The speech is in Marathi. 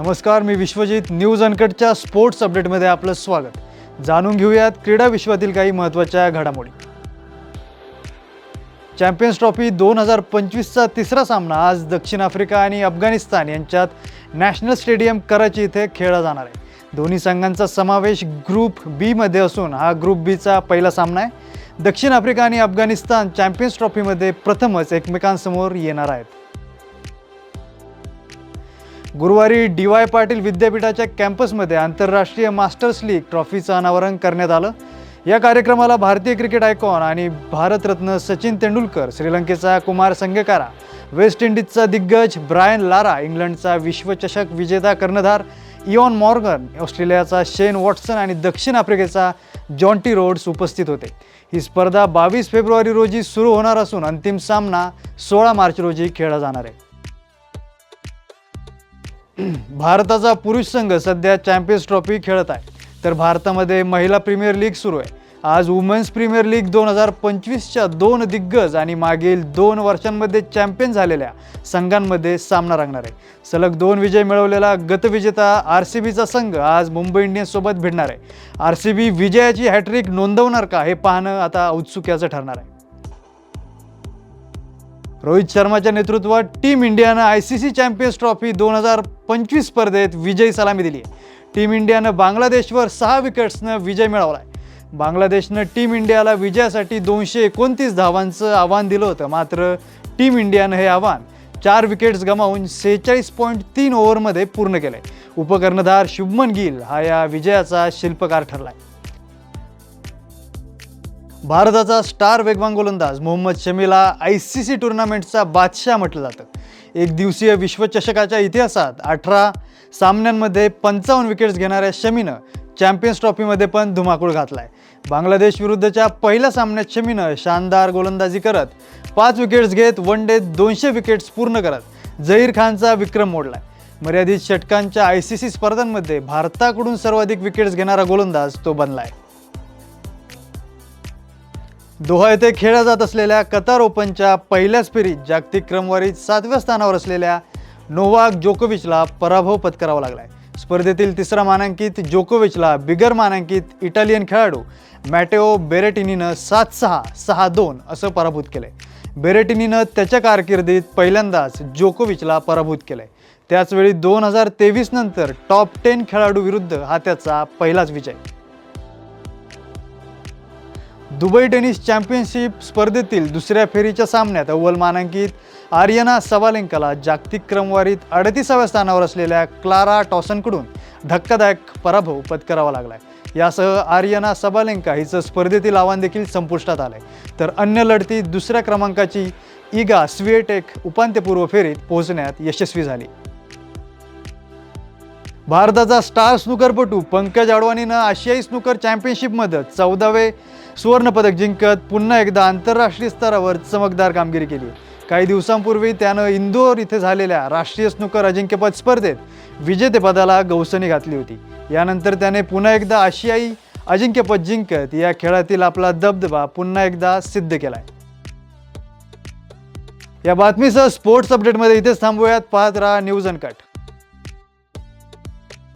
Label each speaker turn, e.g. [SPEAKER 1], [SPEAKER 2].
[SPEAKER 1] नमस्कार मी विश्वजित. न्यूज अनकटच्या स्पोर्ट्स अपडेटमध्ये आपलं स्वागत. जाणून घेऊयात क्रीडा विश्वातील काही महत्त्वाच्या घडामोडी. चॅम्पियन्स ट्रॉफी दोन हजार पंचवीसचा तिसरा सामना आज दक्षिण आफ्रिका आणि अफगाणिस्तान यांच्यात नॅशनल स्टेडियम कराची इथे खेळला जाणार आहे. दोन्ही संघांचा समावेश ग्रुप बीमध्ये असून हा ग्रुप बीचा पहिला सामना आहे. दक्षिण आफ्रिका आणि अफगाणिस्तान चॅम्पियन्स ट्रॉफीमध्ये प्रथमच एकमेकांसमोर येणार आहेत. गुरुवारी डी वाय पाटील विद्यापीठाच्या कॅम्पसमध्ये आंतरराष्ट्रीय मास्टर्स लीग ट्रॉफीचं अनावरण करण्यात आलं. या कार्यक्रमाला भारतीय क्रिकेट आयकॉन आणि भारतरत्न सचिन तेंडुलकर श्रीलंकेचा कुमार संगकारा वेस्ट इंडिजचा दिग्गज ब्रायन लारा इंग्लंडचा विश्वचषक विजेता कर्णधार इयॉन मॉर्गन ऑस्ट्रेलियाचा शेन वॉटसन आणि दक्षिण आफ्रिकेचा जॉन्टी रोड्स उपस्थित होते. ही स्पर्धा बावीस फेब्रुवारी रोजी सुरू होणार असून अंतिम सामना सोळा मार्च रोजी खेळला जाणार आहे. भारताचा पुरुष संघ सध्या चॅम्पियन्स ट्रॉफी खेळत आहे. तर भारतामध्ये महिला प्रीमियर लीग सुरू आहे. आज वुमेन्स प्रीमियर लीग दोन हजार पंचवीसच्या दोन दिग्गज आणि मागील दोन वर्षांमध्ये चॅम्पियन झालेल्या संघांमध्ये सामना रंगणार आहे. सलग दोन विजय मिळवलेला गतविजेता आर सी बीचा संघ आज मुंबई इंडियन्ससोबत भिडणार आहे. आर सी बी विजयाची हॅट्रिक नोंदवणार का हे पाहणं आता औत्सुक्याचं ठरणार आहे. रोहित शर्माच्या नेतृत्वात टीम इंडियानं I C C champions trophy दोन हजार पंचवीस स्पर्धेत विजयी सलामी दिली आहे. टीम इंडियानं बांगलादेशवर सहा विकेट्सनं विजय मिळवला आहे बांगलादेशनं टीम इंडियाला विजयासाठी दोनशे एकोणतीस धावांचं आव्हान दिलं होतं. मात्र टीम इंडियानं हे आव्हान चार विकेट्स गमावून सेहेचाळीस पॉईंट तीन ओव्हरमध्ये पूर्ण केलं आहे उपकर्णधार शुभमन गिल हा या विजयाचा शिल्पकार ठरला आहे भारताचा स्टार वेगवान गोलंदाज मोहम्मद शमीला आय सी सी टुर्नामेंटचा बादशाह म्हटलं जातं. एक दिवसीय विश्वचषकाच्या इतिहासात अठरा सामन्यांमध्ये पंचावन्न विकेट्स घेणाऱ्या शमीनं चॅम्पियन्स ट्रॉफीमध्ये पण धुमाकूळ घातला आहे बांगलादेश विरुद्धच्या पहिल्या सामन्यात शमीनं शानदार गोलंदाजी करत पाच विकेट्स घेत वन डे दोनशे विकेट्स पूर्ण करत जहीर खानचा विक्रम मोडलाय. मर्यादित षटकांच्या आय सी सी स्पर्धांमध्ये भारताकडून सर्वाधिक विकेट्स घेणारा गोलंदाज तो बनला आहे दोहा येथे खेळल्या जात असलेल्या कतार ओपनच्या पहिल्याच फेरीत जागतिक क्रमवारीत सातव्या स्थानावर असलेल्या नोवाक जोकोविचला पराभव पत्करावा लागलाय. स्पर्धेतील तिसरा मानांकित जोकोविचला बिगर मानांकित इटालियन खेळाडू मॅटेओ बेरेटिनीनं सात सहा सहा दोन असं पराभूत केलंय. बेरेटिनीनं त्याच्या कारकिर्दीत पहिल्यांदाच जोकोविचला पराभूत केलंय. त्याचवेळी दोन हजार तेवीस नंतर टॉप टेन खेळाडू विरुद्ध हा त्याचा पहिलाच विजय. दुबई टेनिस चॅम्पियनशिप स्पर्धेतील दुसऱ्या फेरीच्या सामन्यात अव्वल मानांकित आर्यना सवालेंकाला जागतिक क्रमवारीत अडतीसाव्या स्थानावर असलेल्या क्लारा टॉसनकडून धक्कादायक पराभव पत्करावा लागलाय. यासह आर्यना सबालेंका हिचं स्पर्धेतील आव्हान देखील संपुष्टात आलंय. तर अन्य लढतीत दुसऱ्या क्रमांकाची इगा स्विएटेक उपांत्यपूर्व फेरीत पोहोचण्यात यशस्वी झाली. भारताचा स्टार स्नूकरपटू पंकज अडवाणीनं आशियाई स्नूकर चॅम्पियनशिपमध्ये चौदावे सुवर्णपदक जिंकत पुन्हा एकदा आंतरराष्ट्रीय स्तरावर चमकदार कामगिरी केली. काही दिवसांपूर्वी त्यानं इंदोर इथे झालेल्या राष्ट्रीय स्नूकर अजिंक्यपद स्पर्धेत विजेतेपदाला गवसणी घातली होती. यानंतर त्याने पुन्हा एकदा आशियाई अजिंक्यपद जिंकत या खेळातील आपला दबदबा पुन्हा एकदा सिद्ध केलाय. या बातमीसह स्पोर्ट्स अपडेटमध्ये इथेच थांबूयात. पाहत राहा न्यूज अनकट.